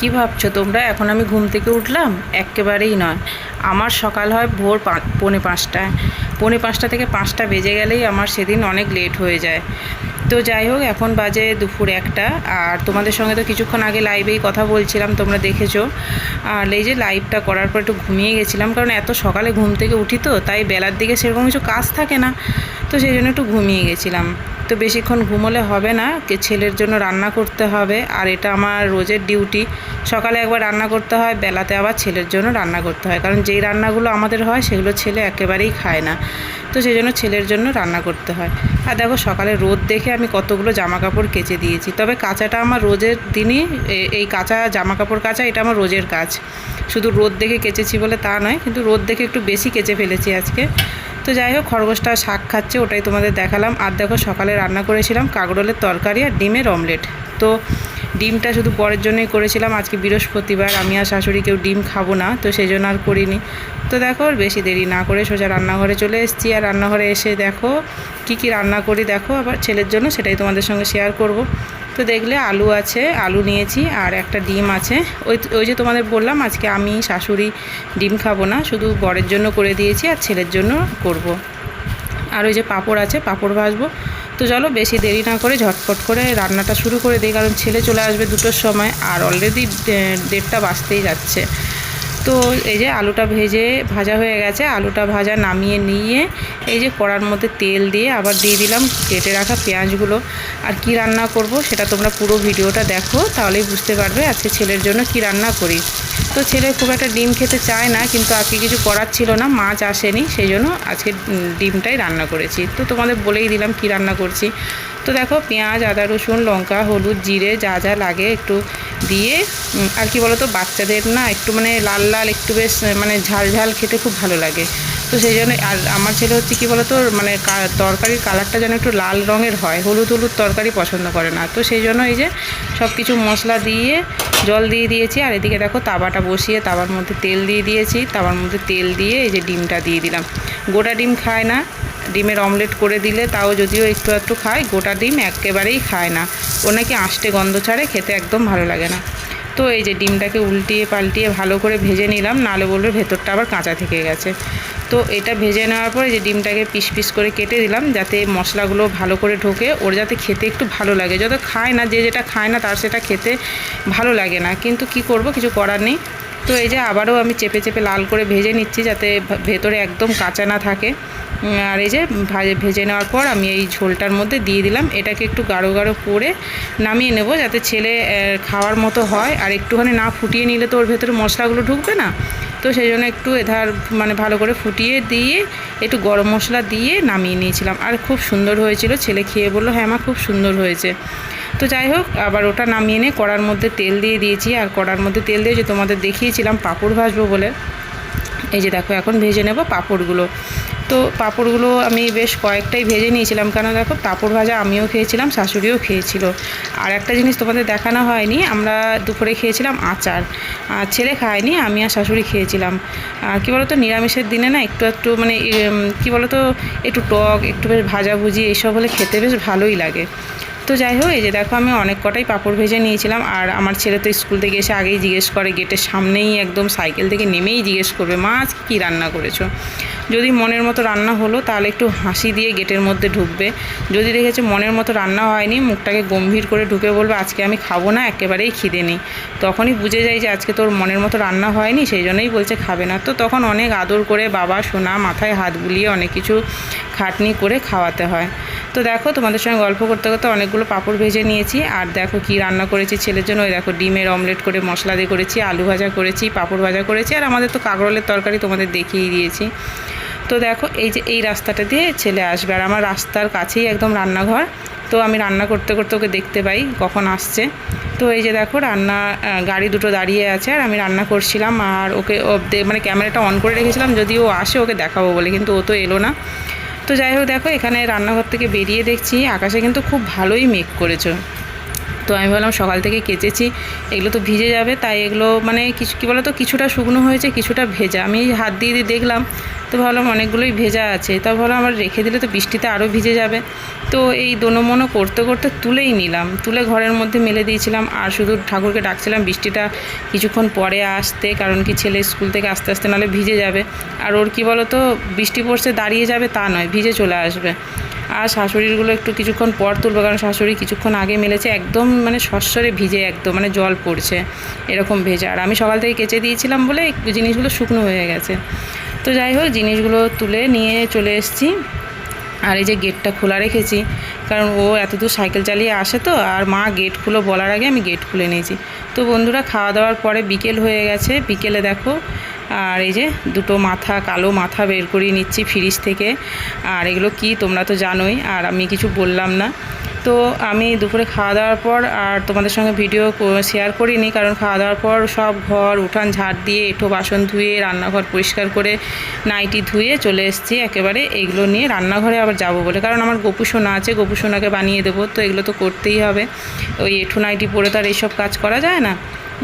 কি ভাবছ তোমরা? এখন আমি ঘুম থেকে উঠলাম, একেবারেই নয়। আমার সকাল হয় ভোর পৌনে পাঁচটায়। পৌনে পাঁচটা থেকে পাঁচটা বেজে গেলেই আমার সেদিন অনেক লেট হয়ে যায়। তো যাই হোক, এখন বাজে দুপুর একটা, আর তোমাদের সঙ্গে তো কিছুক্ষণ আগে লাইভেই কথা বলছিলাম, তোমরা দেখেছ। আর এই যে লাইভটা করার পর একটু ঘুমিয়ে গেছিলাম, কারণ এত সকালে ঘুম থেকে উঠি তো, তাই বেলার দিকে সেরকম কিছু কাজ থাকে না। তো সেই জন্য একটু ঘুমিয়ে গেছিলাম। তো বেশিক্ষণ ঘুমোলে হবে না, কে ছেলের জন্য রান্না করতে হবে, আর এটা আমার রোজের ডিউটি। সকালে একবার রান্না করতে হয়, বেলাতে আবার ছেলের জন্য রান্না করতে হয়, কারণ যেই রান্নাগুলো আমাদের হয় সেগুলো ছেলে একেবারেই খায় না। তো সেই জন্য ছেলের জন্য রান্না করতে হয়। আর দেখো সকালে রোদ দেখে আমি কতগুলো জামা কাপড় কেচে দিয়েছি। তবে কাঁচাটা আমার রোজের দিনই এই কাঁচা জামা কাপড় কাচা, এটা আমার রোজের কাজ। শুধু রোদ দেখে কেচেছি বলে তা নয়, কিন্তু রোদ দেখে একটু বেশি কেচে ফেলেছি আজকে। তো যাই হোক খরগোশটা শাক খাচ্ছে, ওটাই তোমাদের দেখালাম। আর দেখো, সকালে রান্না করেছিলাম কাগরোলের তরকারি আর ডিমের অমলেট। তো ডিমটা শুধু পরের জন্যই করেছিলাম, আজকে বৃহস্পতিবার। আমি আর শাশুড়ি কেউ ডিম খাব না, তো সেই জন্য আর করিনি। তো দেখো, আর বেশি দেরি না করে সোজা রান্নাঘরে চলে এসেছি। আর রান্নাঘরে এসে দেখো, কি কি রান্না করি দেখো, আবার ছেলের জন্য সেটাই তোমাদের সঙ্গে শেয়ার করব। তো দেখলে আলু আছে, আলু নিয়েছি, আর একটা ডিম আছে। ওই ওই যে তোমাদের বললাম, আজকে আমি শাশুড়ি ডিম খাব না, শুধু বরের জন্য করে দিয়েছি, আর ছেলের জন্য করব। আর ওই যে পাপড় আছে, পাঁপড় ভাজবো। তো চলো বেশি দেরি না করে ঝটপট করে রান্নাটা শুরু করে দিই, কারণ ছেলে চলে আসবে দুটোর সময় আর অলরেডি দেড়টা বাজতেই যাচ্ছে। তো এই যে আলুটা ভেজে ভাজা হয়ে গেছে, আলুটা ভাজা নামিয়ে নিয়ে এই যে কড়ার মধ্যে তেল দিয়ে আবার দিয়ে দিলাম কেটে রাখা পেঁয়াজগুলো। আর কি রান্না করব সেটা তোমরা পুরো ভিডিওটা দেখো, তাহলেই বুঝতে পারবে আজকে ছেলের জন্য কি রান্না করি। তো ছেলে, খুব একটা ডিম খেতে চায় না, কিন্তু আজকে কিছু করার ছিল না, মাছ আসেনি, সেই জন্য আজকে ডিমটাই রান্না করেছি। তো তোমাদের বলেই দিলাম কি রান্না করছি। তো দেখো, পেঁয়াজ, আদা, রসুন, লঙ্কা, হলুদ, জিরে যা যা লাগে একটু দিয়ে আর কি বলতো, বাচ্চাদের না একটু মানে লাল লাল, একটু বেশ মানে ঝাল ঝাল খেতে খুব ভালো লাগে। তো সেই জন্য, আর আমার ছেলে হচ্ছে কি বলতো মানে তরকারির কালারটা যেন একটু লাল রঙের হয়, হলুদ হলুদ তরকারি পছন্দ করে না। তো সেই জন্য এই যে সব কিছু মশলা দিয়ে, জল দিয়ে দিয়েছি, আর এদিকে দেখো তাওয়াটা বসিয়ে তাওয়ার মধ্যে তেল দিয়ে দিয়েছি। তাওয়ার মধ্যে তেল দিয়ে এই যে ডিমটা দিয়ে দিলাম। গোটা ডিম খায় না। ডিমের অমলেট করে দিলে তাও যদিও একটু একটু খায়, গোটা ডিম একেবারেই খায় না। ও নাকি আষ্টে গন্ধ ছাড়ে, খেতে একদম ভালো লাগে না। তো এই যে ডিমটাকে উল্টিয়ে পাল্টিয়ে ভালো করে ভেজে নিলাম, নালে বলবে ভেতরটা আবার কাঁচা থেকে গেছে। তো এটা ভেজে নেওয়ার পরে যে ডিমটাকে পিস পিস করে কেটে দিলাম, যাতে মশলাগুলো ভালো করে ঢোকে, ওর যাতে খেতে একটু ভালো লাগে। যত খায় না, যে যেটা খায় না, তার সেটা খেতে ভালো লাগে না। কিন্তু কি করব, কিছু করার নেই। তো এই যে আবারও আমি চেপে চেপে লাল করে ভেজে নিচ্ছি, যাতে ভেতরে একদম কাঁচা না থাকে। আর এই যে ভাজে নেওয়ার পর আমি এই ঝোলটার মধ্যে দিয়ে দিলাম। এটাকে একটু গাঢ় গাঢ় করে নামিয়ে নেব, যাতে ছেলে খাওয়ার মতো হয়। আর একটুখানি না ফুটিয়ে নিলে তো ওর ভেতরে মশলাগুলো ঢুকবে না। তো সেই জন্য একটু এধার মানে ভালো করে ফুটিয়ে দিয়ে একটু গরম মশলা দিয়ে নামিয়ে নিয়েছিলাম। আর খুব সুন্দর হয়েছিল। ছেলে খেয়ে বলল হ্যাঁ মা, খুব সুন্দর হয়েছে। তো যাই হোক, আবার ওটা নামিয়ে নিয়ে কড়ার মধ্যে তেল দিয়ে দিয়েছি। আর কড়ার মধ্যে তেল দিয়ে যে তোমাদের দেখিয়েছিলাম, পাঁপড় ভাজবো বলে। এই যে দেখো, এখন ভেজে নেব পাঁপড়গুলো। তো পাঁপড়গুলো আমি বেশ কয়েকটাই ভেজে নিয়েছিলাম। কেন দেখো, পাঁপড় ভাজা আমিও খেয়েছিলাম, শাশুড়িও খেয়েছিল। আর একটা জিনিস তোমাদের দেখানো হয়নি, আমরা দুপুরে খেয়েছিলাম আচার। ছেলে খায়নি, আমি আর শাশুড়ি খেয়েছিলাম। কী বলতো, নিরামিষের দিনে না একটু একটু মানে কী বলতো, একটু টক, একটু বেশ ভাজাভুজি এইসব হলে খেতে বেশ ভালোই লাগে। তো যাই হোক, এই যে দেখো, আমি অনেক কটাই পাঁপড় ভেজে নিয়েছিলাম। আর আমার ছেলে তো স্কুল থেকে এসে আগেই জিজ্ঞেস করে, গেটের সামনেই একদম সাইকেল থেকে নেমেই জিজ্ঞেস করবে, মা, আজকে কী রান্না করেছ? যদি মনের মতো রান্না হলো, তাহলে একটু হাসি দিয়ে গেটের মধ্যে ঢুকবে। যদি দেখেছে মনের মতো রান্না হয়নি, মুখটাকে গম্ভীর করে ঢুকে বলবে, আজকে আমি খাব না, একেবারেই খিদে নেই। তখনই বুঝে যায় যে, আজকে তোর মনের মতো রান্না হয়নি, সেই জন্যই বলছে খাবে না। তো তখন অনেক আদর করে বাবা, সোনা, মাথায় হাত বুলিয়ে অনেক কিছু খাটনি করে খাওয়াতে হয়। তো দেখো, তোমাদের সঙ্গে গল্প করতে করতে অনেকগুলো পাঁপড় ভেজে নিয়েছি। আর দেখো কি রান্না করেছি ছেলের জন্য। ওই দেখো ডিমের অমলেট করে মশলা দিয়ে করেছি, আলু ভাজা করেছি, পাঁপড় ভাজা করেছি। আর আমাদের তো কাঁকরোলের তরকারি তোমাদের দেখিয়ে দিয়েছি। তো দেখো, এই যে এই রাস্তাটা দিয়ে ছেলে আসবে। আর আমার রাস্তার কাছেই একদম রান্নাঘর। তো আমি রান্না করতে করতে ওকে দেখতে পাই, কখন আসছে। তো এই যে দেখো, রান্না গাড়ি দুটো দাঁড়িয়ে আছে, আর আমি রান্না করছিলাম। আর ওকে মানে ক্যামেরাটা অন করে রেখেছিলাম যদি ও আসে, ওকে দেখাবো বলে, কিন্তু ও তো এলো না। তো যাই হোক, দেখো, এখানে রান্নাঘর থেকে বেরিয়ে দেখছি, আকাশে কিন্তু খুব ভালোই মেঘ করেছে। তো আমি ভাবলাম সকাল থেকে কেচেছি, এগুলো তো ভিজে যাবে, তাই এগুলো মানে কিছু কী বলো তো কিছুটা শুকনো হয়েছে, কিছুটা ভেজা। আমি হাত দিয়ে দিয়ে দেখলাম, তো ভাবলাম অনেকগুলোই ভেজা আছে, তা ভাবলাম আমার রেখে দিলে তো বৃষ্টিতে আরও ভিজে যাবে। তো এই দোনোমনো করতে করতে তুলেই নিলাম, তুলে ঘরের মধ্যে মেলে দিয়েছিলাম, আর শুধু ঠাকুরকে ডাকছিলাম, বৃষ্টিটা কিছুক্ষণ পরে আসতে, কারণ কি ছেলে স্কুল থেকে আস্তে আস্তে নাহলে ভিজে যাবে। আর ওর কি বলো তো বৃষ্টি পড়ছে, দাঁড়িয়ে যাবে তা নয়, ভিজে চলে আসবে। আর শাশুড়িরগুলো একটু কিছুক্ষণ পর তুলবো, কারণ শাশুড়ি কিছুক্ষণ আগে মেলেছে, একদম মানে সস্বরে ভিজে একদম মানে জল পড়ছে, এরকম ভেজা। আর আমি সকাল থেকে কেচে দিয়েছিলাম বলে জিনিসগুলো শুকনো হয়ে গেছে। তো যাই হোক, জিনিসগুলো তুলে নিয়ে চলে এসেছি। আর এই যে গেটটা খোলা রেখেছি, কারণ ও এত দূর সাইকেল চালিয়ে আসে তো, আর মা গেট খুলো বলার আগে আমি গেট খুলে নিয়েছি। তো বন্ধুরা, খাওয়া দাওয়ার পরে বিকেল হয়ে গেছে, বিকেলে দেখো, আর এই যে দুটো মাথা, কালো মাথা বের করিয়ে নিচ্ছি ফ্রিজ থেকে। আর এগুলো কি তোমরা তো জানোই, আর আমি কিছু বললাম না। তো আমি দুপুরে খাওয়া দাওয়ার পর আর তোমাদের সঙ্গে ভিডিও শেয়ার করিনি, কারণ খাওয়া দাওয়ার পর সব ঘর, উঠান, ঝাড় দিয়ে এঁঠো বাসন ধুয়ে, রান্নাঘর পরিষ্কার করে নাইটি ধুয়ে চলে এসেছি। একেবারে এগুলো নিয়ে রান্নাঘরে আবার যাব বলে। কারণ আমার গোপু সোনা আছে, গোপু সোনাকে বানিয়ে দেবো, তো এগুলো তো করতেই হবে। ওই এঁঠো নাইটি পরে তো আর এইসব কাজ করা যায় না।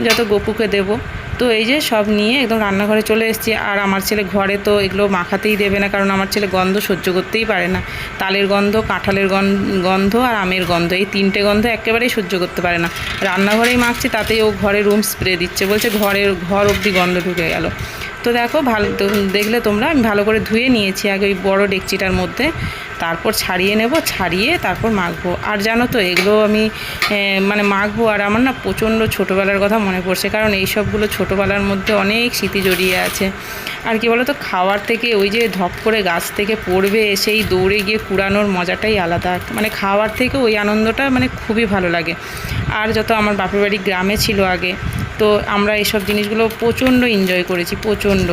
যত গোপুকে দেবো। তো এই যে সব নিয়ে একদম রান্নাঘরে চলে এসেছি। আর আমার ছেলে ঘরে তো এগুলো মাখাতেই দেবে না, কারণ আমার ছেলে গন্ধ সহ্য করতেই পারে না। তালের গন্ধ, কাঁঠালের গন- গন্ধ আর আমের গন্ধ, এই তিনটে গন্ধ একেবারেই সহ্য করতে পারে না। রান্নাঘরেই মাখছি, তাতেই ও ঘরে রুম স্প্রে দিচ্ছে, বলছে ঘরের, ঘর অবধি গন্ধ ঢুকে গেল। তো দেখো, ভালো দেখলে তোমরা, আমি ভালো করে ধুয়ে নিয়েছি আগে ওই বড়ো ডেকচিটার মধ্যে। তারপর ছাড়িয়ে নেব, ছাড়িয়ে তারপর মাখবো। আর জানো তো, এগুলো আমি মানে মাখবো, আর আমার না প্রচণ্ড ছোটোবেলার কথা মনে পড়ছে, কারণ এই সবগুলো ছোটোবেলার মধ্যে অনেক স্মৃতি জড়িয়ে আছে। আর কি বলো তো খাওয়ার থেকে ওই যে ধপ করে গাছ থেকে পড়বে, সেই দৌড়ে গিয়ে কুড়ানোর মজাটাই আলাদা। মানে খাওয়ার থেকে ওই আনন্দটা মানে খুবই ভালো লাগে। আর যত আমার বাপের বাড়ি গ্রামে ছিল আগে তো আমরা এইসব জিনিসগুলো প্রচণ্ড এনজয় করেছি, প্রচণ্ড।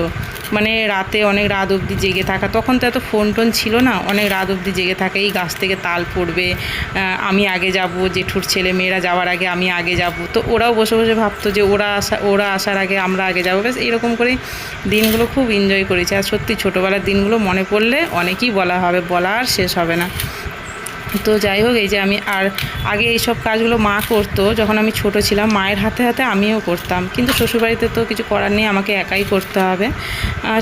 মানে রাতে অনেক রাত অবধি জেগে থাকা, তখন তো এত ফোন টোন ছিল না, অনেক রাত অবধি জেগে থাকা, এই গাছ থেকে তাল পড়বে আমি আগে যাব, জেঠুর ছেলে মেয়েরা যাওয়ার আগে আমি আগে যাব, তো ওরাও বসে বসে ভাবতো যে ওরা আসা, ওরা আসার আগে আমরা আগে যাব, ব্যাস এরকম করে দিনগুলো খুব এনজয় করেছি। আর সত্যি ছোটোবেলার দিনগুলো মনে পড়লে অনেকই বলা হবে বলা আর শেষ হবে না। তো যাই হোক, এই যে আমি আর আগে এইসব কাজগুলো মা করতো, যখন আমি ছোট ছিলাম, মায়ের হাতে হাতে আমিও করতাম। কিন্তু শ্বশুরবাড়িতে তো কিছু করার নেই, আমাকে একাই করতে হবে।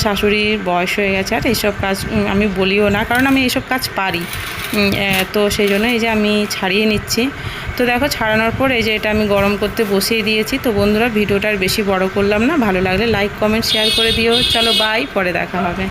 শাশুড়ির বয়স হয়ে গেছে, আর এইসব কাজ আমি বলিও না, কারণ আমি এইসব কাজ পারি। তো সেই জন্য এই যে আমি ছাড়িয়ে নিচ্ছি। তো দেখো, ছাড়ানোর পর এই যে এটা আমি গরম করতে বসিয়ে দিয়েছি। তো বন্ধুরা, ভিডিওটা আর বেশি বড় করলাম না, ভালো লাগলে লাইক কমেন্ট শেয়ার করে দিও। চলো বাই পরে দেখা হবে।